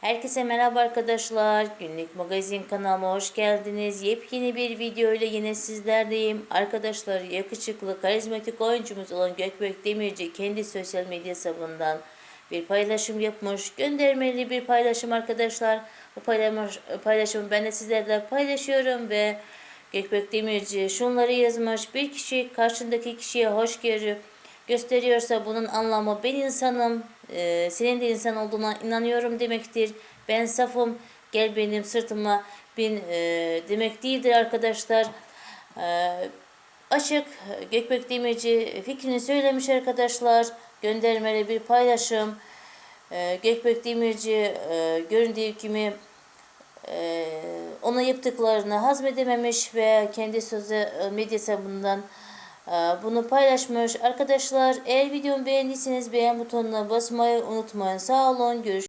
Herkese merhaba arkadaşlar. Günlük magazin kanalıma hoş geldiniz. Yepyeni bir video ile yine sizlerdeyim. Arkadaşlar yakışıklı, karizmatik oyuncumuz olan Gökbek Demirci kendi sosyal medya hesabından bir paylaşım yapmış. Göndermeli bir paylaşım arkadaşlar. Bu paylaş- paylaşımı ben de sizlerle paylaşıyorum ve Gökbek Demirci şunları yazmış. Bir kişi karşındaki kişiye hoş görüp gösteriyorsa bunun anlamı ben insanım, e, senin de insan olduğuna inanıyorum demektir. Ben safım, gel benim sırtıma bin e, demek değildir arkadaşlar. E, Açık Gökbek Demirci fikrini söylemiş arkadaşlar. Göndermeli bir paylaşım. E, Gökbek Demirci e, göründüğü gibi e, ona yaptıklarını hazmedememiş ve kendi sözü medya hesabından e, bunu paylaşmış. Arkadaşlar eğer videomu beğendiyseniz beğen butonuna basmayı unutmayın. Sağ olun. Görüşürüz.